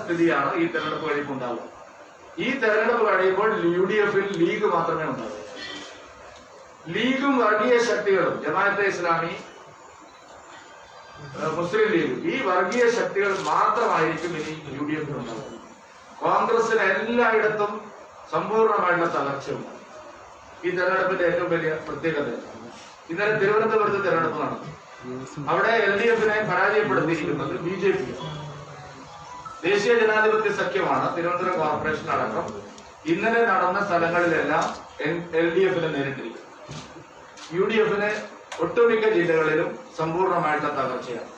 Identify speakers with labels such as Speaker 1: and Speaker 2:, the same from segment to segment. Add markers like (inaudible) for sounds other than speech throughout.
Speaker 1: സ്ഥിതിയാണ് ഈ തെരഞ്ഞെടുപ്പ് കഴിയുമ്പോൾ ഉണ്ടാവുക. ഈ തെരഞ്ഞെടുപ്പ് കഴിയുമ്പോൾ യു ഡി എഫിൽ ലീഗ് മാത്രമേ ഉണ്ടാവൂ ലീഗും വർഗീയ ശക്തികളും ജമാഅത്തെ ഇസ്ലാമി മുസ്ലിം ലീഗ് ഈ വർഗീയ ശക്തികൾ മാത്രമായിരിക്കും ഇനി യു ഡി എഫിൽ ഉണ്ടാവുക. കോൺഗ്രസിന് എല്ലായിടത്തും സമ്പൂർണമായിട്ടുള്ള തളർച്ചയുണ്ട്. ഈ തെരഞ്ഞെടുപ്പിന്റെ ഏറ്റവും വലിയ പ്രത്യേകത ഇന്നലെ തിരുവനന്തപുരത്ത് തെരഞ്ഞെടുപ്പ് നടന്നു. അവിടെ എൽ ഡി എഫിനെ പരാജയപ്പെടുത്തിയിരിക്കുന്നത് ബി ജെ പി ദേശീയ ജനാധിപത്യ സഖ്യമാണ് തിരുവനന്തപുരം കോർപ്പറേഷൻ അടക്കം. ഇന്നലെ നടന്ന സ്ഥലങ്ങളിലെല്ലാം എൽ ഡി എഫിനെ നേരിട്ടിരിക്കും യു ഡി എഫിന് ഒട്ടുമിക്ക ജില്ലകളിലും സമ്പൂർണമായിട്ടുള്ള തകർച്ചയാണ്.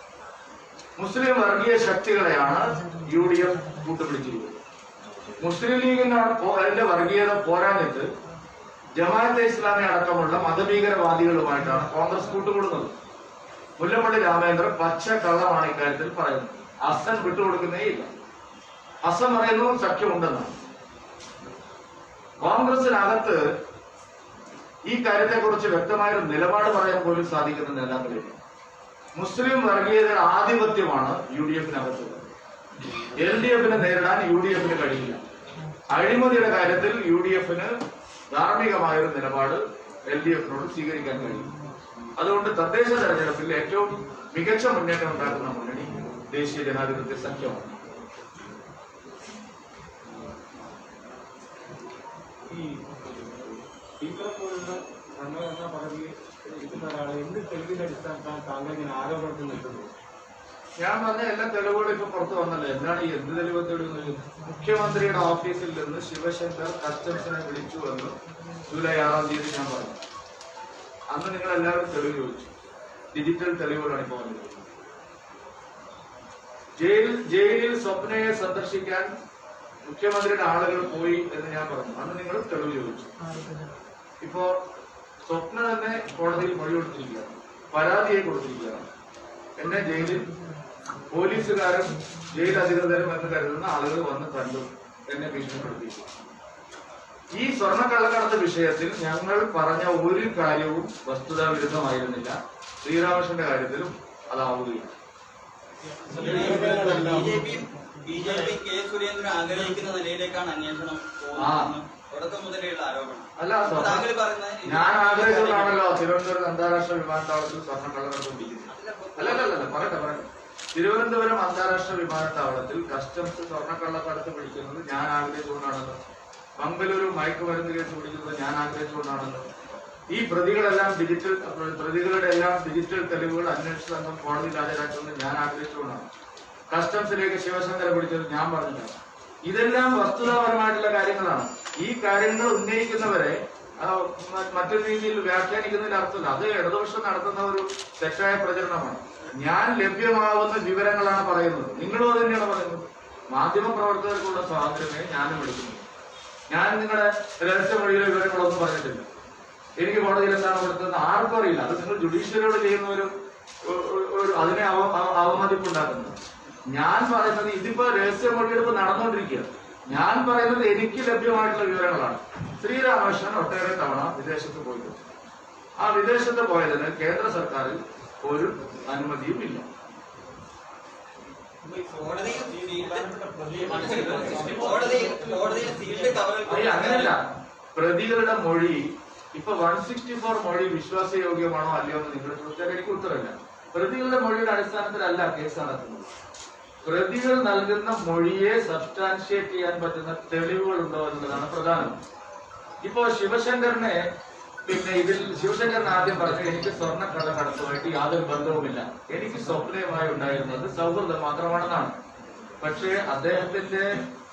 Speaker 1: മുസ്ലിം വർഗീയ ശക്തികളെയാണ് യു ഡി എഫ് കൂട്ടുപിടിച്ചിരിക്കുന്നത്. മുസ്ലിം ലീഗിന്റെ വർഗീയത പോരാഞ്ഞിട്ട് ജമാഅത്തെ ഇസ്ലാമി അടക്കമുള്ള മതഭീകരവാദികളുമായിട്ടാണ് കോൺഗ്രസ് കൂട്ടുകൂടുന്നത്. മുല്ലപ്പള്ളി രാമേന്ദ്രൻ പച്ച കള്ളമാണ് ഇക്കാര്യത്തിൽ പറയുന്നത്. അസൻ വിട്ടുകൊടുക്കുന്നേ ഇല്ല. അസൻ പറയുന്നു സഖ്യമുണ്ടെന്നാണ്. കോൺഗ്രസിനകത്ത് ഈ കാര്യത്തെക്കുറിച്ച് വ്യക്തമായൊരു നിലപാട് പറയാൻ പോലും സാധിക്കുന്ന നേതാക്കളില്ല. മുസ്ലിം വർഗീയതയുടെ ആധിപത്യമാണ് യു ഡി എഫിനകത്ത് എൽ ഡി എഫിനെ നേരിടാൻ യു ഡി എഫിന് കഴിയില്ല. അഴിമതിയുടെ കാര്യത്തിൽ യു ഡി എഫിന് ധാർമ്മികമായൊരു നിലപാട് എൽ ഡി എഫിനോട് സ്വീകരിക്കാൻ കഴിയും അതുകൊണ്ട് തദ്ദേശ തെരഞ്ഞെടുപ്പിൽ ഏറ്റവും മികച്ച മുന്നേറ്റം ഉണ്ടാക്കുന്ന മുന്നണി ദേശീയ ജനാധിപത്യ സഖ്യമാണ്
Speaker 2: ഈ സ്പീക്കറെ പോലുള്ള എന്ന പദവി ഇരിക്കുന്ന ഒരാളെ എന്ത് തെളിവിന്റെ അടിസ്ഥാനത്താണ് താങ്കൾ ഇങ്ങനെ ആരോപണത്തിൽ നിൽക്കുന്നത്?
Speaker 1: ഞാൻ പറഞ്ഞ എല്ലാ തെളിവുകളും ഇപ്പൊ പുറത്തു വന്നല്ലോ. എന്താണ് ഈ എന്ത് തെളിവ് തെളിവ് മുഖ്യമന്ത്രിയുടെ ഓഫീസിൽ നിന്ന് ശിവശങ്കർ കസ്റ്റംസിനെ വിളിച്ചു എന്ന് ജൂലൈ ആറാം തീയതി ഞാൻ പറഞ്ഞു. അന്ന് നിങ്ങൾ എല്ലാവരും തെളിവ് ചോദിച്ചു. ഡിജിറ്റൽ തെളിവുകളാണ് ഇപ്പോൾ വന്നത് ജയിൽ ജയിലിൽ സ്വപ്നയെ സന്ദർശിക്കാൻ മുഖ്യമന്ത്രിയുടെ ആളുകൾ പോയി എന്ന് ഞാൻ പറഞ്ഞു. അന്ന് നിങ്ങൾ തെളിവ് ചോദിച്ചു. ഇപ്പോ സ്വപ്ന തന്നെ കോടതിയിൽ മൊഴി കൊടുത്തിരിക്കുകയാണ്. പരാതിയെ കൊടുത്തിരിക്കുകയാണ്. എന്നെ ജയിലിൽ പോലീസുകാരും ജയിൽ അധികൃതരും എന്ന് കരുതുന്ന ആളുകൾ വന്ന് കണ്ടു. എന്നെ ഭീഷണിപ്പെടുത്തി ഈ സ്വർണക്കള്ളക്കടത്ത് വിഷയത്തിൽ ഞങ്ങൾ പറഞ്ഞ ഒരു കാര്യവും വസ്തുതാ വിരുദ്ധമായിരുന്നില്ല ശ്രീരാമകൃഷ്ണന്റെ കാര്യത്തിലും അതാവുകയില്ല
Speaker 3: B J P K Surendran ആഗ്രഹിക്കുന്ന നിലയിലേക്കാണ് അന്വേഷണം പോകുന്നത്. തുടക്കം മുതലെയുള്ള ആരോപണം.
Speaker 1: അല്ല
Speaker 3: താങ്കൾ പറയുന്നത്
Speaker 1: ഞാൻ ആഗ്രഹിച്ചതാണല്ലോ തിരുവനന്തപുരം അന്താരാഷ്ട്ര വിമാനത്താവളത്തിൽ സ്വർണക്കള്ളക്കടത്ത് കൊണ്ടിരിക്കുന്നത് അല്ല അല്ല അല്ല പറയട്ടെ പറയട്ടെ. തിരുവനന്തപുരം അന്താരാഷ്ട്ര വിമാനത്താവളത്തിൽ കസ്റ്റംസ് സ്വർണക്കള്ളക്കടത്ത് പിടിക്കുന്നത് ഞാൻ ആഗ്രഹിച്ചുകൊണ്ടാണല്ലോ. മംഗലൂരു മയക്കുമരുന്ന് കേസ് പിടിക്കുന്നത് ഞാൻ ആഗ്രഹിച്ചുകൊണ്ടാണല്ലോ. ഈ പ്രതികളെല്ലാം ഡിജിറ്റൽ പ്രതികളുടെ എല്ലാം ഡിജിറ്റൽ തെളിവുകൾ അന്വേഷണ സംഘം കോടതിയിൽ ഹാജരാക്കുമെന്ന് ഞാൻ ആഗ്രഹിച്ചുകൊണ്ടാണ്. കസ്റ്റംസിലേക്ക് ശിവശങ്കര പിടിച്ചത് ഞാൻ പറഞ്ഞിട്ടാണ് ഇതെല്ലാം വസ്തുതാപരമായിട്ടുള്ള കാര്യങ്ങളാണ്. ഈ കാര്യങ്ങൾ ഉന്നയിക്കുന്നവരെ മറ്റൊരു രീതിയിൽ വ്യാഖ്യാനിക്കുന്നതിൽ അർത്ഥമില്ല. അത് ഇടതുപക്ഷം നടത്തുന്ന ഒരു തെറ്റായ പ്രചരണമാണ്. ഞാൻ ലഭ്യമാവുന്ന വിവരങ്ങളാണ് പറയുന്നത്. നിങ്ങളും അത് തന്നെയാണ് പറയുന്നത്. മാധ്യമ പ്രവർത്തകർക്കുള്ള സ്വാതന്ത്ര്യമേ ഞാനും എടുക്കുന്നു. ഞാൻ നിങ്ങളുടെ രഹസ്യമൊഴിയിലെ വിവരങ്ങളൊന്നും പറഞ്ഞിട്ടില്ല. എനിക്ക് കോടതിയിൽ എന്താണ് കൊടുത്തതെന്ന് ആർക്കും അറിയില്ല. അത് നിങ്ങൾ ജുഡീഷ്യറിയോട് ചെയ്യുന്ന ഒരു അതിനെ അവ അവ- അവമതിപ്പുണ്ടാക്കുന്നത് ഞാൻ പറയുന്നത് ഇതിപ്പോ രഹസ്യ മൊഴിയെടുപ്പ് നടന്നുകൊണ്ടിരിക്കുക ഞാൻ പറയുന്നത് എനിക്ക് ലഭ്യമായിട്ടുള്ള വിവരങ്ങളാണ്. ശ്രീരാമകൃഷ്ണൻ ഒട്ടേറെ തവണ വിദേശത്ത് പോയിട്ടുണ്ട് ആ വിദേശത്ത് പോയതിന് കേന്ദ്ര സർക്കാരിൽ ഒരു അനുമതിയും ഇല്ല. അങ്ങനെയല്ല. പ്രതികളുടെ മൊഴി ഇപ്പൊ വൺ സിക്സ്റ്റി ഫോർ മൊഴി വിശ്വാസയോഗ്യമാണോ അല്ലയോ എന്ന് നിങ്ങൾ ചോദിച്ചാൽ എനിക്ക് ഉത്തരവില്ല പ്രതികളുടെ മൊഴിയുടെ അടിസ്ഥാനത്തിലല്ല കേസ് നടത്തുന്നത് പ്രതികൾ നൽകുന്ന മൊഴിയെ സബ്സ്റ്റാൻഷിയേറ്റ് ചെയ്യാൻ പറ്റുന്ന തെളിവുകൾ ഉണ്ടോ എന്നുള്ളതാണ് പ്രധാനം. ഇപ്പോ ശിവശങ്കറിനെ പിന്നെ ഇതിൽ ശിവശങ്കരൻ ആദ്യം പറഞ്ഞു എനിക്ക് സ്വർണ കള്ളക്കടത്തുമായിട്ട് യാതൊരു ബന്ധവുമില്ല. എനിക്ക് സ്വപ്നയുമായി ഉണ്ടായിരുന്നത് സൗഹൃദം മാത്രമാണെന്നാണ്. പക്ഷേ അദ്ദേഹത്തിന്റെ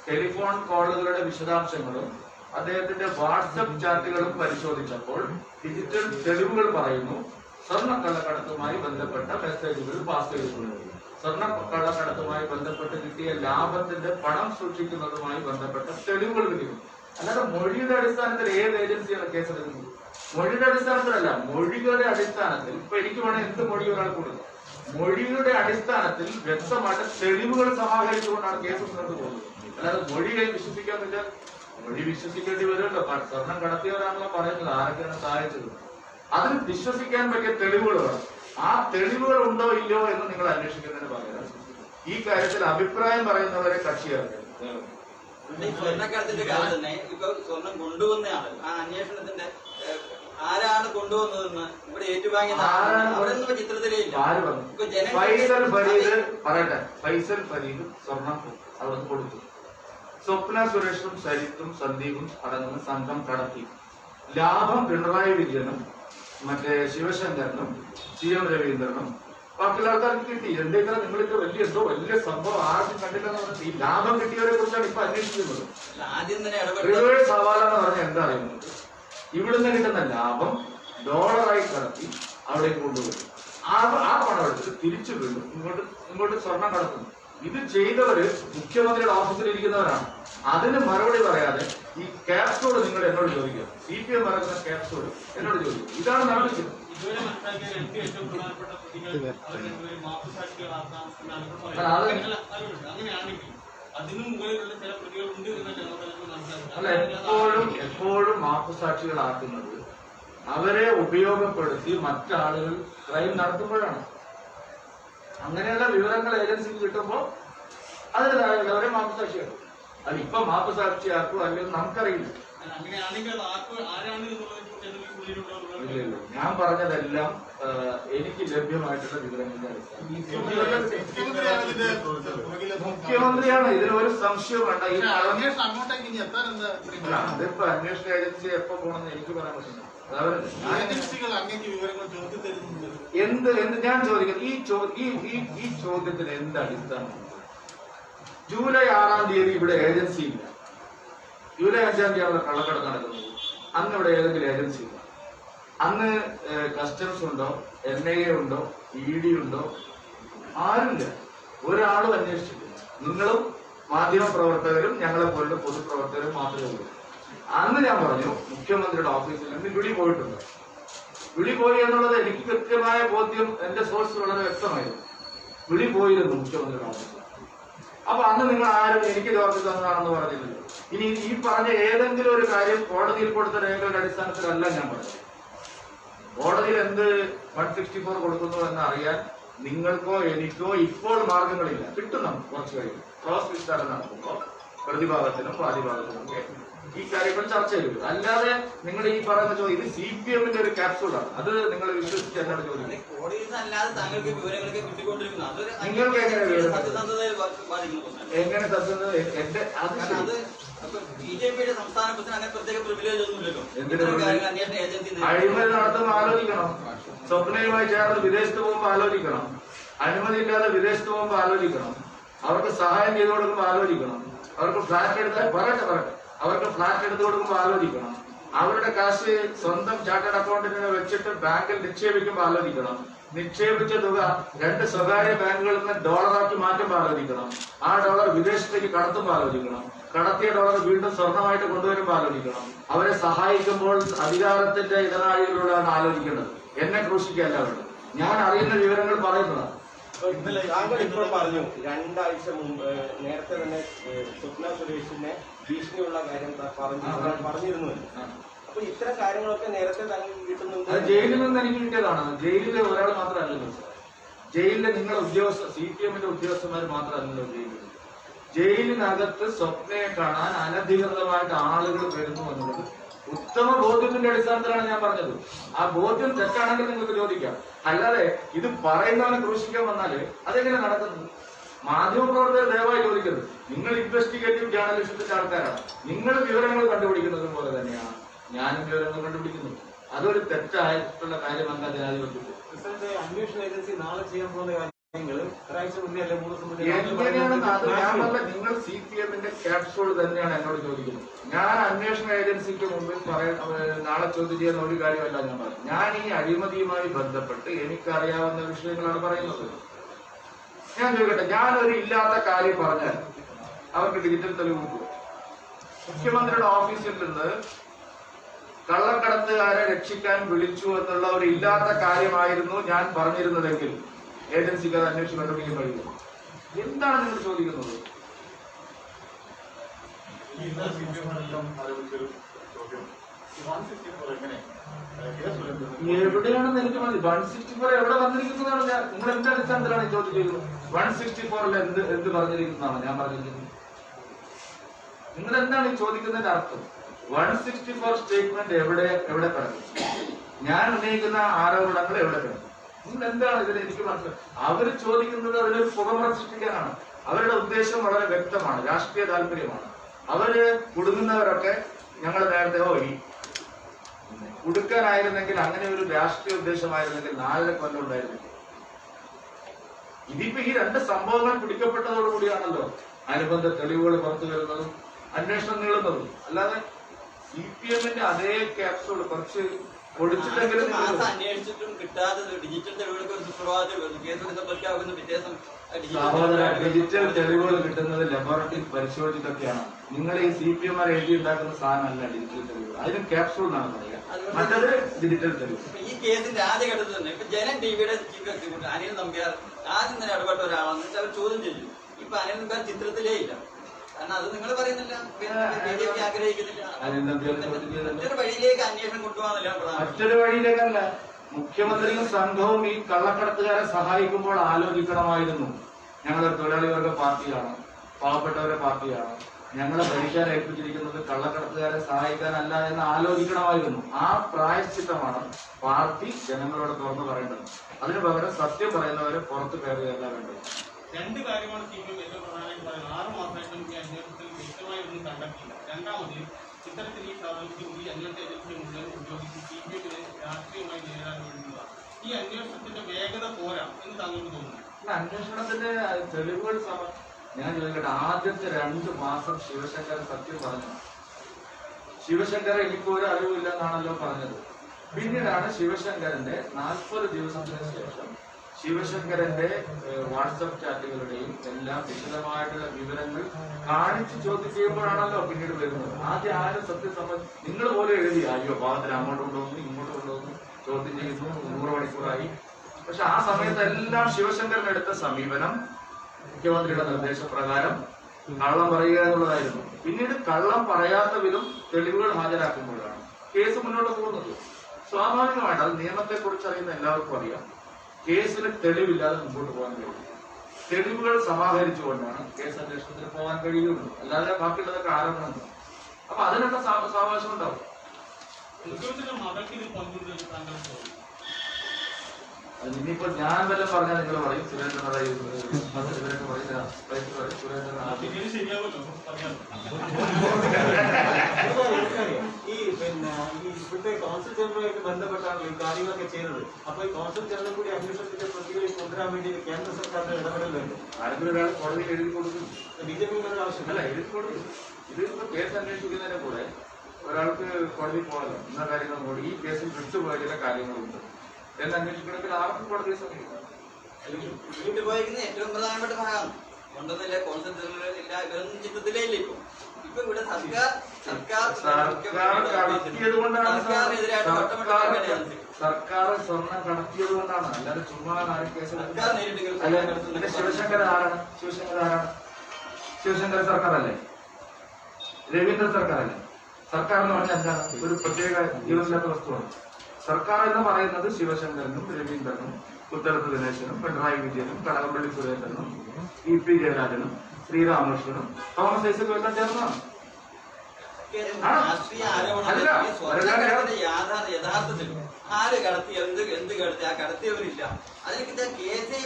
Speaker 1: ടെലിഫോൺ കോളുകളുടെ വിശദാംശങ്ങളും അദ്ദേഹത്തിന്റെ വാട്സപ്പ് ചാറ്റുകളും പരിശോധിച്ചപ്പോൾ ഡിജിറ്റൽ തെളിവുകൾ പറയുന്നു. സ്വർണ കള്ളക്കടത്തുമായി ബന്ധപ്പെട്ട മെസ്സേജുകൾ പാസ് ചെയ്തിട്ടുണ്ട്. സ്വർണ കള്ളക്കടത്തുമായി ബന്ധപ്പെട്ട് കിട്ടിയ ലാഭത്തിന്റെ പണം സൂക്ഷിക്കുന്നതുമായി ബന്ധപ്പെട്ട തെളിവുകൾ കിട്ടുന്നു അല്ലാതെ മൊഴിയുടെ അടിസ്ഥാനത്തിൽ ഏത് ഏജൻസിയാണ് കേസെടുക്കുന്നത് മൊഴിയുടെ അടിസ്ഥാനത്തിലല്ല മൊഴികളുടെ അടിസ്ഥാനത്തിൽ ഇപ്പൊ എനിക്ക് വേണേൽ എന്ത് മൊഴി ഒരാൾ കൊടുക്കും? മൊഴിയുടെ അടിസ്ഥാനത്തിൽ വ്യക്തമായിട്ട് തെളിവുകൾ സമാഹരിച്ചുകൊണ്ടാണ് കേസ് മുന്നോട്ട് പോകുന്നത് അല്ലാതെ മൊഴിയെ വിശ്വസിക്കാന്നില്ല മൊഴി വിശ്വസിക്കേണ്ടി വരുമല്ലോ. സ്വർണം കടത്തിയവരാണല്ലോ പറയുന്നത്. ആരൊക്കെയാണ് സഹായിച്ചത്? അതിന് വിശ്വസിക്കാൻ പറ്റിയ തെളിവുകൾ വേണം ആ തെളിവുകൾ ഉണ്ടോ ഇല്ലയോ എന്ന് നിങ്ങൾ അന്വേഷിക്കുന്നതിന് പകരം ഈ കാര്യത്തിൽ അഭിപ്രായം പറയുന്നവരെ കക്ഷിയാക്കുക
Speaker 3: ഈ സ്വർണക്കടത്തിന്റെ കാലം തന്നെ ഇപ്പൊ സ്വർണം കൊണ്ടുവന്നയാൾ ആ അന്വേഷണത്തിന്റെ ആരാണ് കൊണ്ടുവന്നതെന്ന് ഇവിടെ
Speaker 1: ഏറ്റുവാങ്ങിയത്
Speaker 3: അവരൊന്നും ചിത്രത്തിലേ ഇല്ല. ഇപ്പൊ ജനങ്ങൾ
Speaker 1: ഫൈസൽ ഫരീദ് പറയട്ടെ. ഫൈസൽ ഫരീദ് സ്വർണം അത് കൊടുത്തു. സ്വപ്ന സുരേഷും സരിത്തും സന്ദീപും അടങ്ങുന്ന സംഘം കടത്തി. ലാഭം പിണറായി വിജയനും മറ്റേ ശിവശങ്കരനും സി എം രവീന്ദ്രനും. ബാക്കിയുള്ള ആൾക്കാർക്ക് കിട്ടി എന്തെങ്കിലും നിങ്ങൾക്ക് വലിയ എന്തോ വലിയ സംഭവം ആർക്കും കണ്ടില്ലെന്ന് ഈ ലാഭം കിട്ടിയവരെ കുറിച്ചാണ് ഇപ്പൊ അന്വേഷിക്കുന്നത്.
Speaker 3: ആദ്യം
Speaker 1: റിവേഴ്സ് സവാല എന്ന് പറഞ്ഞാൽ എന്താ അറിയുന്നത്? ഇവിടുന്ന് കിട്ടുന്ന ലാഭം ഡോളറായി കടത്തി അവിടെ കൊണ്ടുപോകും ആ ആ പണം എടുത്തിട്ട് തിരിച്ചു വീണ്ടും ഇങ്ങോട്ട് ഇങ്ങോട്ട് സ്വർണം കടത്തുന്നു. ഇത് ചെയ്തവര് മുഖ്യമന്ത്രിയുടെ ഓഫീസിൽ ഇരിക്കുന്നവരാണ്. അതിന് മറുപടി പറയാതെ ഈ ക്യാപ്സോട് നിങ്ങൾ എന്നോട് ചോദിക്കുക. സി പി എം പറയുന്ന ക്യാപ്സോട് എന്നോട് ചോദിക്കുക. ഇതാണ് നടക്കുന്നത് അല്ല എപ്പോഴും എപ്പോഴും മാപ്പുസാക്ഷികളാക്കുന്നത് അവരെ ഉപയോഗപ്പെടുത്തി മറ്റാളുകൾ ക്രൈം നടത്തുമ്പോഴാണ്. അങ്ങനെയുള്ള വിവരങ്ങൾ ഏജൻസിക്ക് കിട്ടുമ്പോൾ അതിന്റെതായുള്ളവരെ മാപ്പുസാക്ഷിയാക്കും അത് ഇപ്പൊ മാപ്പുസാക്ഷിയാക്കും അല്ലെങ്കിൽ നമുക്കറിയില്ല ഞാൻ പറഞ്ഞതെല്ലാം എനിക്ക് ലഭ്യമായിട്ടുള്ള വിവരങ്ങളുടെ മുഖ്യമന്ത്രിയാണ്. ഇതിൽ ഒരു സംശയം വേണ്ട. അതിപ്പോ അന്വേഷണ ഏജൻസി എപ്പോ പോകണമെന്ന് എനിക്ക് പറയാൻ പറ്റില്ല. എന്ത് എന്ത് ഞാൻ ചോദിക്കുന്നത് ഈ ചോ ഈ ഈ ഈ ചോദ്യത്തിന് എന്ത് അടിസ്ഥാനം ജൂലൈ ആറാം തീയതി ഇവിടെ ഏജൻസി ഇല്ല. ജൂലൈ അഞ്ചാം തീയതി അവിടെ കള്ളക്കട നടക്കുന്നത്. അന്ന് ഇവിടെ ഏതെങ്കിലും ഏജൻസി ഇല്ല. അന്ന് കസ്റ്റംസ് ഉണ്ടോ? എൻ ഐ എ ഉണ്ടോ? ഇ ഡി ഉണ്ടോ? ആരുമില്ല. ഒരാളും അന്വേഷിച്ചിട്ടില്ല. നിങ്ങളും മാധ്യമ പ്രവർത്തകരും ഞങ്ങളെ പോലുള്ള പൊതുപ്രവർത്തകരും മാത്രമേ ഉള്ളൂ. അന്ന് ഞാൻ പറഞ്ഞു മുഖ്യമന്ത്രിയുടെ ഓഫീസിൽ നിന്ന് വിളി പോയിട്ടുണ്ട്. വിളി പോയി എന്നുള്ളത് എനിക്ക് കൃത്യമായ ബോധ്യം എന്റെ സോഴ്സ് വളരെ വ്യക്തമായിരുന്നു. വിളി പോയിരുന്നു മുഖ്യമന്ത്രിയുടെ ഓഫീസിൽ അപ്പൊ അന്ന് നിങ്ങൾ ആരും എനിക്ക് ചോർത്തി തന്നതാണെന്ന് പറഞ്ഞില്ലല്ലോ ഇനി ഈ പറഞ്ഞ ഏതെങ്കിലും ഒരു കാര്യം കോടതിയിൽ കൊടുത്ത രേഖകളുടെ അടിസ്ഥാനത്തിലല്ല ഞാൻ പറഞ്ഞത്. കോടതിയിൽ എന്ത് വൺ സിക്സ്റ്റി ഫോർ കൊടുക്കുന്നു എന്ന് അറിയാൻ നിങ്ങൾക്കോ എനിക്കോ ഇപ്പോൾ മാർഗങ്ങളില്ല. കിട്ടും നമുക്ക് കുറച്ച് കഴിയും ക്രോസ് വിസ്താരം നടത്തുമ്പോൾ പ്രതിഭാഗത്തിനും ഒക്കെ ഈ കാര്യങ്ങൾ ചർച്ച ചെയ്തു അല്ലാതെ നിങ്ങൾ ഈ പറയുന്ന ചോദ്യം ഇത് സി പി എമ്മിന്റെ ഒരു ക്യാപ്സൂളാണ് അത് നിങ്ങൾ വിശ്വസിച്ച് എന്നോട്
Speaker 3: ചോദിക്കുന്നത്
Speaker 1: നിങ്ങൾക്ക് എങ്ങനെ. എങ്ങനെ തത്തുന്നത് എന്റെ അത് അഴിമതി നടത്തുമ്പോൾ ആലോചിക്കണം. സ്വപ്നയുമായി ചേർന്ന് വിദേശത്ത് പോകുമ്പോൾ ആലോചിക്കണം. അനുമതി ഇല്ലാതെ വിദേശത്ത് പോകുമ്പോൾ ആലോചിക്കണം. അവർക്ക് സഹായം ചെയ്തു കൊടുക്കുമ്പോൾ ആലോചിക്കണം. അവർക്ക് ഫ്ലാറ്റ് എടുത്താൽ പറയട്ടെ പറയട്ടെ. അവർക്ക് ഫ്ലാറ്റ് എടുത്തു കൊടുക്കുമ്പോൾ ആലോചിക്കണം. അവരുടെ കാശ് സ്വന്തം ചാർട്ടേഡ് അക്കൗണ്ടിനെ വെച്ചിട്ട് ബാങ്കിൽ നിക്ഷേപിക്കുമ്പോൾ ആലോചിക്കണം. നിക്ഷേപിച്ച തുക രണ്ട് സ്വകാര്യ ബാങ്കുകളിൽ നിന്ന് ഡോളറാക്കി മാറ്റുമ്പോൾ ആലോചിക്കണം. ആ ഡോളർ വിദേശത്തേക്ക് കടത്തുമ്പോൾ ആലോചിക്കണം. കടത്തിയ ഡോളർ വീണ്ടും സ്വർണമായിട്ട് കൊണ്ടുവരുമ്പോൾ ആലോചിക്കണം. അവരെ സഹായിക്കുമ്പോൾ അധികാരത്തിന്റെ ഇടനാഴികളിലൂടെയാണ് ആലോചിക്കേണ്ടത്. എന്നെ ക്രൂശിക്കല്ല അവിടെ ഞാൻ അറിയുന്ന വിവരങ്ങൾ പറയുന്നതാണ്
Speaker 4: ഇപ്പോൾ പറഞ്ഞു രണ്ടാഴ്ച മുമ്പ് നേരത്തെ തന്നെ സ്വപ്ന സുരേഷിനെ ഭീഷണിയുള്ള കാര്യം പറഞ്ഞു. പറഞ്ഞിരുന്നു. അപ്പൊ ഇത്തരം കാര്യങ്ങളൊക്കെ നേരത്തെ താങ്കൾക്ക് കിട്ടുന്നുണ്ട്.
Speaker 1: ജയിലിൽ നിന്ന് എനിക്ക് കിട്ടിയതാണ്. ജയിലിലെ ഒരാൾ മാത്രമല്ലല്ലോ. ജയിലിലെ നിങ്ങളുടെ ഉദ്യോഗസ്ഥ സി പി എമ്മിന്റെ ഉദ്യോഗസ്ഥന്മാർ മാത്രമല്ലല്ലോ ജയിലിൽ. ജയിലിനകത്ത് സ്വപ്നയെ കാണാൻ അനധികൃതമായിട്ട് ആളുകൾ വരുന്നു എന്നുള്ളത് ഉത്തമ ബോധ്യത്തിന്റെ അടിസ്ഥാനത്തിലാണ് ഞാൻ പറഞ്ഞത്. ആ ബോധ്യം തെറ്റാണെങ്കിൽ നിങ്ങൾക്ക് ചോദിക്കാം. അല്ലാതെ ഇത് പറയുന്നവനെ ക്രൂശിക്കാൻ വന്നാൽ അതെങ്ങനെ നടക്കുന്നത് മാധ്യമപ്രവർത്തകർ ദയവായി ചോദിക്കുന്നത് നിങ്ങൾ ഇൻവെസ്റ്റിഗേറ്റീവ് ജേർണലിസത്തിന്റെ ആൾക്കാരാണ്. നിങ്ങൾ വിവരങ്ങൾ കണ്ടുപിടിക്കുന്നത് പോലെ തന്നെയാണ് ഞാനും വിവരങ്ങൾ കണ്ടുപിടിക്കുന്നു. അതൊരു തെറ്റായിട്ടുള്ള കാര്യമല്ല ജനാധിപത്യത്തിൽ.
Speaker 2: അന്വേഷണ ഏജൻസി നാളെ ചെയ്യാൻ പോകുന്ന കാര്യങ്ങൾ ഒരാഴ്ച മുന്നേ അല്ലെ മൂന്ന് ദിവസം
Speaker 1: നിങ്ങൾ സി പി എമ്മിന്റെ ക്യാപ്സോൾ തന്നെയാണ് എന്നോട് ചോദിക്കുന്നത്. ഞാൻ അന്വേഷണ ഏജൻസിക്ക് മുമ്പിൽ നാളെ ചോദ്യം ചെയ്യുന്ന ഒരു കാര്യമല്ല ഞാൻ പറഞ്ഞു ഞാൻ ഈ അഴിമതിയുമായി ബന്ധപ്പെട്ട് എനിക്കറിയാവുന്ന വിഷയങ്ങളാണ് പറയുന്നത്. ഞാൻ ചോദിക്കട്ടെ ഞാനൊരു ഇല്ലാത്ത കാര്യം പറഞ്ഞാൽ അവർക്ക് ഡിജിറ്റൽ തെളിവ് മുഖ്യമന്ത്രിയുടെ ഓഫീസിൽ നിന്ന് കള്ളക്കടത്തുകാരെ രക്ഷിക്കാൻ വിളിച്ചു എന്നുള്ള ഒരു ഇല്ലാത്ത കാര്യമായിരുന്നു ഞാൻ പറഞ്ഞിരുന്നതെങ്കിൽ ഏജൻസിക്ക് അത് അന്വേഷിച്ച് കണ്ടുപിടിക്കാൻ കഴിയും എന്താണ് നിങ്ങൾ ചോദിക്കുന്നത്?
Speaker 2: ഏഹ്,
Speaker 1: എവിടെയാണെന്ന് എനിക്ക് മതി വൺ സിക്സ്റ്റി ഫോർ എവിടെ വന്നിരിക്കുന്നതാണ് ഞാൻ നിങ്ങൾ എന്റെ അടിസ്ഥാനത്തിലാണ് ഈ ചോദ്യം ചെയ്യുന്നത് വൺ സിക്സ്റ്റി ഫോറിൽ എന്ത് എന്ത് പറഞ്ഞിരിക്കുന്നതാണ് ഞാൻ പറഞ്ഞിരിക്കുന്നത്? നിങ്ങൾ എന്താണ് ഈ ചോദിക്കുന്നതിന്റെ അർത്ഥം? വൺ സിക്സ്റ്റി ഫോർ സ്റ്റേറ്റ്മെന്റ് എവിടെ എവിടെ കിടക്കും ഞാൻ ഉന്നയിക്കുന്ന ആരോപണങ്ങൾ എവിടെ കിടക്കും നിങ്ങൾ എന്താണ് ഇതിൽ എനിക്ക് മനസ്സിലായി അവർ ചോദിക്കുന്നത് അതിലൊരു പുകമറ സൃഷ്ടിക്കാനാണ് അവരുടെ ഉദ്ദേശം വളരെ വ്യക്തമാണ് രാഷ്ട്രീയ താല്പര്യമാണ്. അവർ കുടുങ്ങുന്നവരൊക്കെ ഞങ്ങൾ നേരത്തെ ഓ കൊടുക്കാനായിരുന്നെങ്കിൽ അങ്ങനെ ഒരു രാഷ്ട്രീയ ഉദ്ദേശമായിരുന്നെങ്കിൽ നാലര കൊല്ലം ഇതിപ്പോ ഈ രണ്ട് സംഭവങ്ങൾ പിടിക്കപ്പെട്ടതോടുകൂടിയാണല്ലോ അനുബന്ധ തെളിവുകൾ പുറത്തു വരുന്നതും അന്വേഷണം നീളുന്നതും അല്ലാതെ സി പി എമ്മിന്റെ അതേ ക്യാപ്സൂൾ കുറച്ച് പൊടിച്ചിട്ടെങ്കിലും
Speaker 3: ആറ് മാസം അന്വേഷിച്ചിട്ടും കിട്ടാതെ ഡിജിറ്റൽ തെളിവുകൾക്ക് ഒരു സുപ്രഭാതത്തിൽ കേസ് എടുത്ത പ്രഖ്യാപിക്കുന്ന വ്യത്യാസം
Speaker 1: സഹോദര ഡിജിറ്റൽ തെളിവുകൾ കിട്ടുന്നത് ലബോറട്ടറി പരിശോധിച്ചിട്ടൊക്കെയാണ്. നിങ്ങൾ ഈ സി പി എം എഴുതി ഉണ്ടാക്കുന്ന സാധനമല്ല ഡിജിറ്റൽ തെളിവുകൾ. അതിന് ക്യാപ്സൂൾ എന്നാണ് പറയുക. മറ്റത് ഡിജിറ്റൽ തെളിവ്
Speaker 3: ഈ കേസിന്റെ ആദ്യ ഘട്ടത്തിൽ തന്നെ ഇപ്പൊ ജനം ടിവിയുടെ ചീഫ് എക്സിക്യൂട്ടീവ് അനിൽ നമ്പ്യാർ ആദ്യം തന്നെ ഇടപെട്ട ഒരാളാണെന്ന് വെച്ചാൽ അവർ ചോദ്യം ചെയ്യും ഇപ്പൊ അനിൽ നമ്പ്യാർ ചിത്രത്തിലേ ഇല്ല. കാരണം അത് നിങ്ങൾ പറയുന്നില്ല. ആഗ്രഹിക്കുന്നില്ല. വഴിയിലേക്ക് അന്വേഷണം കൊണ്ടുപോകാന്നില്ല
Speaker 1: മറ്റൊരു വഴിയിലേക്കല്ല. മുഖ്യമന്ത്രിയും സംഘവും ഈ കള്ളക്കടത്തുകാരെ സഹായിക്കുമ്പോൾ ആലോചിക്കണമായിരുന്നു. ഞങ്ങളൊരു തൊഴിലാളി വർഗ പാർട്ടിയാണ്. പാവപ്പെട്ടവരുടെ പാർട്ടിയാണ്. ഞങ്ങളെ ഭരിക്കാൻ ഏൽപ്പിച്ചിരിക്കുന്നത് കള്ളക്കടത്തുകാരെ സഹായിക്കാനല്ല എന്ന് ആലോചിക്കണമായിരുന്നു. ആ പ്രായശ്ചിത്തമാണ് പാർട്ടി ജനങ്ങളോട് തുറന്നു പറയേണ്ടത്. അതിനു പകരം സത്യം പറയുന്നവരെ പുറത്തു കയറുകയല്ല വേണ്ടത്.
Speaker 5: രണ്ട് കാര്യമാണ് എം ഏറ്റവും പ്രധാനമായിട്ട് പറയുന്നത്. ആറ് മാസമായിട്ടും ഈ അന്വേഷണത്തിൽ വ്യക്തമായി ഒന്നും കണ്ടെത്തിയില്ല രണ്ടാമത് ഇത്തരത്തിൽ ഈ സാഹചര്യം ഈ അന്വേഷണ ഏജൻസി മുഴുവൻ ഉപയോഗിച്ച് സി പി എമ്മിനെ രാഷ്ട്രീയമായി നേരിടാൻ വേണ്ടിയുള്ളതാണ് ഈ അന്വേഷണത്തിന്റെ വേഗത പോരാ എന്ന് താങ്കൾക്ക് തോന്നുന്നു.
Speaker 1: അന്വേഷണത്തിന്റെ തെളിവുകൾ ഞാൻ ചോദിക്കട്ടെ ആദ്യത്തെ രണ്ട് മാസം ശിവശങ്കർ സത്യം പറഞ്ഞു ശിവശങ്കർ എനിക്കൊരു അറിവില്ലെന്നാണല്ലോ പറഞ്ഞത്. പിന്നീടാണ് ശിവശങ്കരന്റെ നാൽപ്പത് ദിവസത്തിന് ശേഷം ശിവശങ്കരന്റെ വാട്സപ്പ് ചാറ്റുകളുടെയും എല്ലാം വിശദമായിട്ടുള്ള വിവരങ്ങൾ കാണിച്ച് ചോദ്യം ചെയ്യുമ്പോഴാണല്ലോ പിന്നീട് വരുന്നത്. ആദ്യം ആരും സത്യസമ്മതി നിങ്ങൾ പോലെ എഴുതി അയ്യോ ഭാഗത്തിന് അങ്ങോട്ട് കൊണ്ടുവന്നു ഇങ്ങോട്ട് കൊണ്ടുവന്നു ചോദ്യം ചെയ്യുന്നു നൂറ് മണിക്കൂറായി. പക്ഷെ ആ സമയത്ത് എല്ലാം ശിവശങ്കരൻ എടുത്ത സമീപനം മുഖ്യമന്ത്രിയുടെ നിർദ്ദേശപ്രകാരം കള്ളം പറയുക എന്നുള്ളതായിരുന്നു. പിന്നീട് കള്ളം പറയാത്ത വിധം തെളിവുകൾ ഹാജരാക്കുമ്പോഴാണ്. കേസ് മുന്നോട്ട് പോകുന്നത്. സ്വാഭാവികമായിട്ട് അത് നിയമത്തെക്കുറിച്ച് അറിയുന്ന എല്ലാവർക്കും അറിയാം. കേസിന് തെളിവില്ലാതെ മുമ്പോട്ട് പോകാൻ കഴിയും തെളിവുകൾ സമാഹരിച്ചുകൊണ്ടാണ് കേസ് അന്വേഷണത്തിന് പോകാൻ കഴിയുള്ളൂ അല്ലാതെ ബാക്കിയുള്ളതൊക്കെ ആരോപണം അപ്പൊ അതിനൊക്കെ സാവകാശം ഉണ്ടാവും. ഇനിയിപ്പോ ഞാൻ വല്ല പറഞ്ഞാൽ നിങ്ങൾ പറയും. സുരേന്ദ്രൻ പറയും, സുരേന്ദ്രൻ (laughs)
Speaker 2: ഈ പിന്നെ ഈ ഇവിടുത്തെ കോൺസൽ ജനറലുമായിട്ട് ബന്ധപ്പെട്ടാണ് ഈ കാര്യങ്ങളൊക്കെ ചെയ്തത് അപ്പൊ ഈ കോൺസൽ ജനറൽ കൂടി അന്വേഷണത്തിന്റെ പ്രതികളിൽ കൊണ്ടുവരാൻ വേണ്ടി കേന്ദ്ര സർക്കാരിന്റെ ഇടപെടൽ വേണ്ടു
Speaker 1: ആരെങ്കിലും ഒരാൾ കോടതിയിൽ എഴുതി കൊടുക്കും.
Speaker 2: ബി ജെ
Speaker 1: എഴുതി കൊടുക്കും. ഇത് കേസ് അന്വേഷിക്കുന്നതിനെ കൂടെ ഒരാൾക്ക് കോടതി പോകാമല്ലോ എന്ന കാര്യങ്ങളും കൂടി ഈ കേസിൽ വിട്ടുപോയ ചില കാര്യങ്ങളുണ്ട്. എന്ന് അന്വേഷിക്കണമെങ്കിൽ ആർക്കും കോടതിയെ സമീപിക്കാം.
Speaker 3: വിട്ടുപോയിരിക്കുന്ന ഏറ്റവും പ്രധാനപ്പെട്ട ഭാഗമാണ് കൊണ്ടുവന്നില്ല കോൺസെൻട്രേഷൻ ഇല്ല ഇവരൊന്നും ചിത്രത്തിലേ ഇല്ല ഇപ്പൊ. ഇപ്പൊ ഇവിടെ സർക്കാർ സർക്കാർ
Speaker 1: സ്വർണം കടത്തിയത് കൊണ്ടാണ് അല്ലാതെ ചുമ്മാ കേസ് പിന്നെ ശിവശങ്കർ ആരാണ്? ശിവശങ്കർ ആരാണ്? ശിവശങ്കർ സർക്കാർ അല്ലേ രവീന്ദ്ര സർക്കാർ അല്ലേ സർക്കാർ എന്ന് പറഞ്ഞാൽ എന്താണ്? ഒരു പ്രത്യേക ജീവനില്ലാത്ത വസ്തുവാണ്. സർക്കാർ എന്ന് പറയുന്നത് ശിവശങ്കരനും രവീന്ദ്രനും ഉത്തരത്ത് ദിനേശനും പിണറായി വിജയനും കടകംപള്ളി സുരേന്ദ്രനും ഇ പി ജയരാജനും ശ്രീരാമകൃഷ്ണനും തോമസ് ഐസക്കും എല്ലാം ചേർന്നതാണ്
Speaker 3: രാഷ്ട്രീയ ആരോപണം
Speaker 1: അല്ല,
Speaker 3: ഈ സ്വർണക്കടത്തിന്റെ യാഥാർത്ഥ യഥാർത്ഥത്തിൽ ആര് കടത്തി എന്ത് എന്ത് കടത്തി? ആ കടത്തിയവരില്ല. അതിനൊക്കെ കേസേ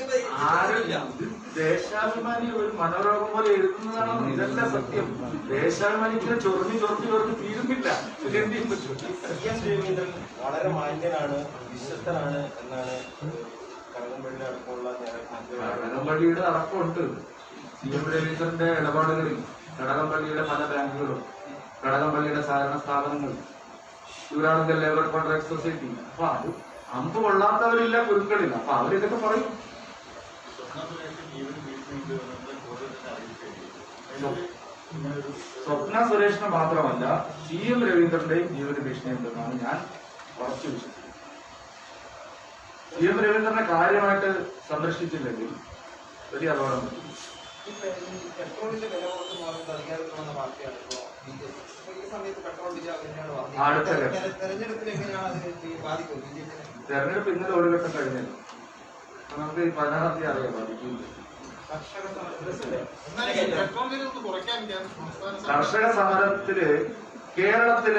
Speaker 3: ആരുമില്ല
Speaker 1: ആരും ദേശാഭിമാനി ഒരു മനോരോഗം പോലെ എഴുതുന്നതാണോ? ഇതല്ല സത്യം. ദേശാഭിമാനിക്ക് ചൊറിഞ്ഞ് ചൊറിഞ്ഞ് ചൊറിഞ്ഞ് തീരുന്നില്ല. ഇത് എന്ത്
Speaker 4: സി എം രവീന്ദ്രൻ വളരെ മാന്യനാണ് വിശ്വസ്തനാണ് എന്നാണ് കടകംപള്ളി അടക്കമുള്ള
Speaker 1: കടകംപള്ളിയുടെ അടക്കമുണ്ട് സി എം രവീന്ദ്രന്റെ ഇടപാടുകളിൽ കടകംപള്ളിയുടെ പല ബാങ്കുകളും കടകംപള്ളിയുടെ സഹകരണ സ്ഥാപനങ്ങൾ. ശിവരാനന്ദ ലേബർ കോൺട്രാക്ട് സൊസൈറ്റി അപ്പൊ അത് അമ്പ് കൊള്ളാത്തവരില്ല കുരുക്കളില്ല. അപ്പൊ അവരിതൊക്കെ പറയും. സ്വപ്ന സുരേഷിന് മാത്രമല്ല സി എം രവീന്ദ്രന്റെയും ജീവന ഭീഷണി ഉണ്ടെന്നാണ് ഞാൻ ഉറച്ചു വിശ്വസിക്കുന്നത്. സി എം രവീന്ദ്രനെ കാര്യമായിട്ട് സന്ദർശിച്ചില്ലെങ്കിൽ വലിയ അപകടം പറ്റും
Speaker 6: പിനെ
Speaker 1: തെരഞ്ഞെടുപ്പ്. ഇന്നലെ ഒരു ഘട്ടം കഴിഞ്ഞല്ലോ. നമുക്ക് ഈ പതിനാറാം തീയതി അറിയാം ബാധിക്കും.
Speaker 2: കർഷക സമരത്തിലെ
Speaker 1: കേരളത്തിൽ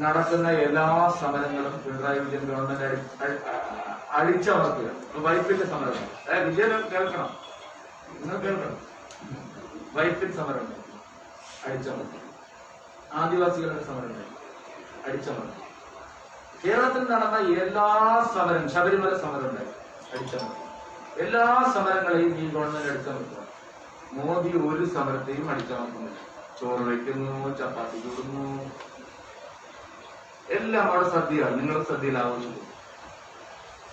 Speaker 1: നടക്കുന്ന എല്ലാ സമരങ്ങളും പിണറായി വിജയൻ ഗവൺമെന്റ് അഴിച്ചമർത്തുക അടിച്ചമർത്തുക. വൈപ്പിന്റെ സമരം. അതായത് വിജയൻ കേൾക്കണം. നിങ്ങൾ കേൾക്കണം. വൈപ്പിൻ സമരം അടിച്ചമർത്തി ആദിവാസികളുടെ സമരം അടിച്ചമർത്തി കേരളത്തിൽ നടന്ന എല്ലാ സമരം ശബരിമല സമരം ഉണ്ടായി അടിച്ചമർത്തി എല്ലാ സമരങ്ങളെയും ഈ ഗവൺമെന്റ് അടിച്ചമർത്തുക. മോദി ഒരു സമരത്തെയും അടിച്ചമർത്തുന്നില്ല. ചോറ് വയ്ക്കുന്നു ചപ്പാത്തി ചൂടുന്നു. എല്ലാം അവിടെ ശ്രദ്ധയാണ് നിങ്ങൾ ആവശ്യം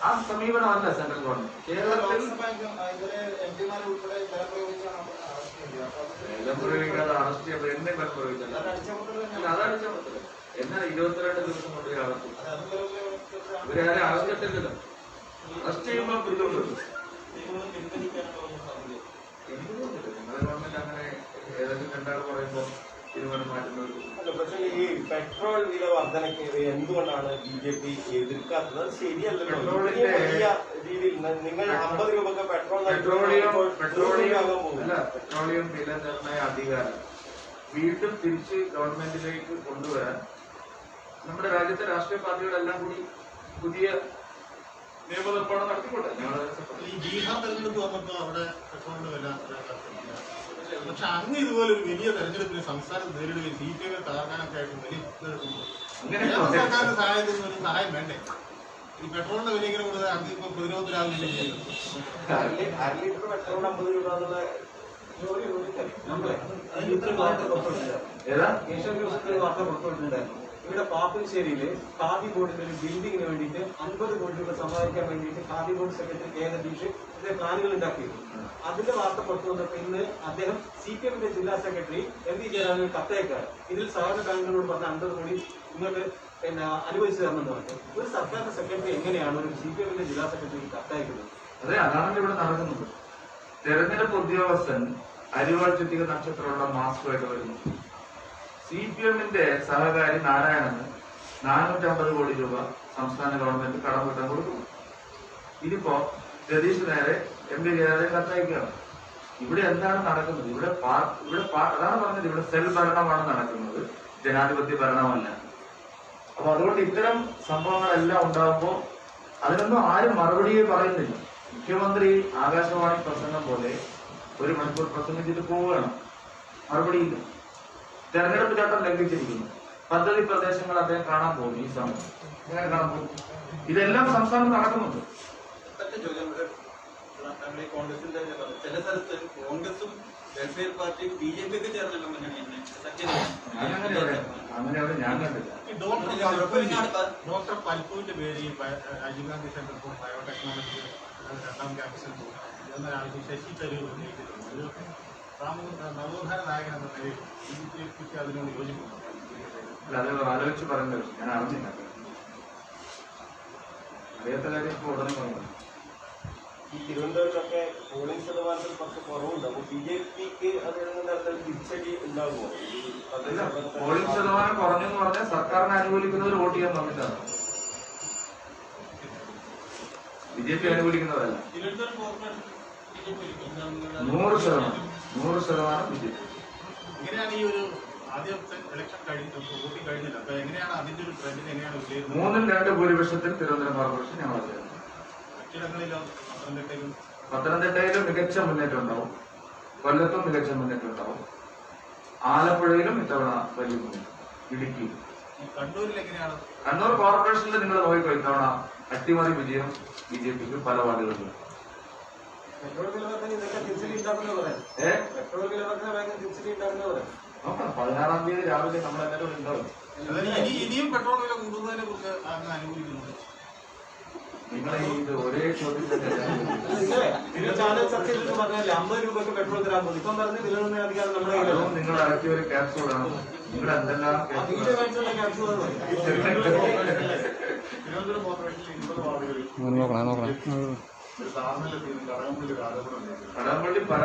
Speaker 1: ആ സമീപനമല്ല സെൻട്രൽ ഗവൺമെന്റ്. കേരളത്തിൽ
Speaker 6: പ്രയോഗിച്ചാണ് അറസ്റ്റ്
Speaker 1: ചെയ്യുമ്പോൾ എന്നെ ബലം പ്രയോഗിച്ചല്ല
Speaker 6: അത് അടിച്ചമർത്തൽ
Speaker 1: അല്ല,
Speaker 6: തന്നെയാണ്.
Speaker 1: അത് അടിച്ചമർത്തൽ എന്നാൽ ഇരുപത്തിരണ്ട് ദിവസം കൊണ്ട് അകത്തു ഇവരാരും അറസ്റ്റ് ചെയ്യുമ്പോൾ പിടിച്ചോണ്ട് തോന്നുന്നില്ല നിങ്ങളുടെ ഗവൺമെന്റ് അങ്ങനെ ഏതെങ്കിലും രണ്ടാൾ പറയുമ്പോൾ
Speaker 4: പക്ഷേ ഈ പെട്രോൾ വില വർധനയ്ക്ക് എന്തുകൊണ്ടാണ് ബി ജെ പി എതിർക്കാത്തത്? ശരിയല്ലല്ലോ. വലിയ രീതിയിൽ നിങ്ങൾ അമ്പത് രൂപക്ക് പെട്രോൾ
Speaker 1: പെട്രോളിയം
Speaker 4: ഇപ്പോൾ
Speaker 1: പെട്രോളിയം അല്ല പെട്രോളിയം വില നിർണയ അധികാരം. വീണ്ടും തിരിച്ച് ഗവൺമെന്റിലേക്ക് കൊണ്ടുവരാൻ നമ്മുടെ രാജ്യത്തെ രാഷ്ട്രീയ പാർട്ടികളെല്ലാം കൂടി പുതിയ നിയമനിർമ്മാണം നടത്തിക്കോട്ടെ? ഞങ്ങൾ
Speaker 7: ഈ ബീഹാർ തെരഞ്ഞെടുപ്പ് വന്നപ്പോ അവിടെ പെട്രോളിന്റെ വില പക്ഷെ അങ്ങ് ഇതുപോലെ ഒരു വലിയ തെരഞ്ഞെടുപ്പിന് സംസ്ഥാനം നേരിടുകയും സി പി എമ്മിനെ തകർക്കാനൊക്കെ ആയിട്ട് വലിയ സർക്കാരിന്റെ സഹായത്തിൽ ഒരു സഹായം വേണ്ടേ? ഈ പെട്രോളിന്റെ വില ഇങ്ങനെ കൊടുത്താൽ അത് ഇപ്പൊ പ്രതിരോധത്തിലാവില്ലേ
Speaker 4: അര ലിറ്റർ പെട്രോൾ അമ്പത് രൂപ എന്നുള്ള
Speaker 2: ജോലി ജോലി അതിന് ഇത്ര വാർത്ത പുറത്തുവിട്ടില്ല.
Speaker 1: ഏതാ?
Speaker 2: ഒരു വാർത്ത പുറത്തുവിട്ടിട്ടുണ്ടായിരുന്നു. ഇവിടെ പാപ്പുശ്ശേരിയിൽ ഖാദി ബോർഡിന്റെ ഒരു ബിൽഡിങ്ങിന് വേണ്ടിയിട്ട് അൻപത് കോടി രൂപ സമ്പാദിക്കാൻ വേണ്ടിയിട്ട് khadi board secretary K Ratheesh ഇതിന്റെ പ്ലാനുകൾ ഉണ്ടാക്കിയിരുന്നു. അതിന്റെ വാർത്ത പുറത്തു വന്നപ്പോൾ ഇന്ന് അദ്ദേഹം സി പി എമ്മിന്റെ ജില്ലാ സെക്രട്ടറി എം വി ജയരാജൻ കത്തയക്കാർ ഇതിൽ സഹകരണ ബാങ്കുകളോട് പറഞ്ഞ അൻപത് കോടി നിങ്ങൾക്ക് പിന്നെ അനുവദിച്ചു തരണമെന്ന് പറഞ്ഞു. ഒരു സർക്കാരിന്റെ സെക്രട്ടറി എങ്ങനെയാണ് ഒരു സി പി എമ്മിന്റെ ജില്ലാ സെക്രട്ടറി കത്തയക്കുന്നത്?
Speaker 1: അതെ അതാണ് ഇവിടെ നടക്കുന്നത്. തെരഞ്ഞെടുപ്പ് ഉദ്യോഗസ്ഥൻ അരിവാൾ ചുറ്റിക നക്ഷത്രമുള്ള മാസ്കുമായിട്ട് വരുന്നു. സി പി എമ്മിന്റെ സഹകാരി നാരായണന് നാനൂറ്റമ്പത് കോടി രൂപ സംസ്ഥാന ഗവൺമെന്റ് കടം വീട്ടാൻ കൊടുക്കുന്നു. ഇതിപ്പോ രതീഷ് നേരെ എം പി ജയരാജൻ കത്തയക്കുകയാണ്. ഇവിടെ എന്താണ് നടക്കുന്നത്? ഇവിടെ ഇവിടെ അതാണ് പറഞ്ഞത്. ഇവിടെ സെൽ ഭരണമാണ് നടക്കുന്നത്. ജനാധിപത്യ ഭരണമല്ല. അപ്പൊ അതുകൊണ്ട് ഇത്തരം സംഭവങ്ങളെല്ലാം ഉണ്ടാകുമ്പോൾ അതിനൊന്നും ആരും മറുപടിയെ പറയുന്നില്ല. മുഖ്യമന്ത്രി ആകാശവാണി പ്രസംഗം പോലെ ഒരു മണിക്കൂർ പ്രസംഗിച്ചിട്ട് പോവുകയാണ്. മറുപടിയില്ല. തെരഞ്ഞെടുപ്പ് ചട്ടം ലംഘിച്ചിരിക്കുന്നു. പദ്ധതി പ്രദേശങ്ങൾ അദ്ദേഹം കാണാൻ പോകും ഈ സമയം. എങ്ങനെ കാണാൻ പോകും ഇതെല്ലാം സംസ്ഥാനം നടക്കുന്നുണ്ട്.
Speaker 3: കോൺഗ്രസിന്റെ. ചില സ്ഥലത്ത് കോൺഗ്രസും വെൽഫെയർ പാർട്ടിയും ബി ജെ ചേർന്നല്ലോ
Speaker 7: ഡോക്ടർ പേര് ഈ ബയോടെക്നോളജി രണ്ടാം ക്യാമ്പസിൽ ശശി തരൂർ ഉന്നയിച്ചിട്ടുണ്ട്. നവോത്ഥാന നായകൻ എന്ന നിലയിൽ ബി ജെ പിക്ക് അതിനോട് യോജിക്കുന്നു.
Speaker 1: അത് ആലോചിച്ച് പറഞ്ഞു ഞാൻ അറിഞ്ഞില്ല. അറിയാത്ത കാര്യം ഇപ്പോൾ ഉടനെ പറഞ്ഞു
Speaker 4: ഈ തിരുവനന്തപുരത്തൊക്കെ പോളിംഗ് ശതമാനത്തിൽ കുറച്ച് കുറവുണ്ട്. അപ്പൊ ബി ജെ പിക്ക് അതിൽ തിരിച്ചടി ഉണ്ടാകുമോ
Speaker 1: പോളിംഗ് ശതമാനം കുറഞ്ഞെന്ന് പറഞ്ഞാൽ സർക്കാരിനെ അനുകൂലിക്കുന്നവർ വോട്ട് ചെയ്യാൻ വന്നിട്ടാണ് ബി ജെ പി അനുകൂലിക്കുന്നവരല്ല നൂറ് ശതമാനം. നൂറ് ശതമാനം വിജയം.
Speaker 7: എങ്ങനെയാണ് ഈ ഒരു
Speaker 1: മൂന്നിൽ രണ്ട് ഭൂരിപക്ഷത്തിൽ തിരുവനന്തപുരം കോർപ്പറേഷൻ ഞങ്ങൾ
Speaker 7: പത്തനംതിട്ടയിലും?
Speaker 1: മികച്ച മുന്നേറ്റം ഉണ്ടാവും കൊല്ലത്തും മികച്ച മുന്നേറ്റം ഉണ്ടാവും ആലപ്പുഴയിലും ഇത്തവണ വലിയ മുന്നേറ്റം. ഇടുക്കി. കണ്ണൂർ കോർപ്പറേഷനിൽ നിങ്ങൾ നോക്കിക്കോ ഇത്തവണ അട്ടിമറി വിജയം ബി ജെ പിക്ക് പല വാർഡുകളിലും.
Speaker 2: പെട്രോൾ വില വർധന ഇതൊക്കെ തിരിച്ചടി ഉണ്ടാക്കുന്ന പറയാം. പെട്രോൾ വില വർധന ഭയങ്കര തിരിച്ചടി ഉണ്ടാക്കുന്ന പറയാം.
Speaker 1: നോക്കണം. പതിനാറാം തീയതി രാവിലെ നമ്മൾ ഉണ്ടാവും.
Speaker 7: ഇനി ഇനിയും പെട്രോൾ വില കൂടുന്നതിനെ കുറിച്ച് അങ്ങ് അനുകൂലിക്കുന്നുണ്ട്
Speaker 1: നിങ്ങളെ ഈ ഇത് ഒരേ
Speaker 2: ചെയ്തിട്ട് പറഞ്ഞല്ലേ അമ്പത് രൂപയ്ക്ക് പെട്രോൾ തരാൻ പോകും ഇപ്പം പറഞ്ഞ് വില നിർണയ അധികാരം നമ്മുടെ
Speaker 1: നിങ്ങൾ ഇറക്കിയ ഒരു ക്യാപ്സൂളാണ് നിങ്ങൾ എന്തെല്ലാം
Speaker 7: വാർഡുകളിൽ
Speaker 8: നോക്കണം നോക്കണം.
Speaker 7: കടകംപള്ളി ഒരു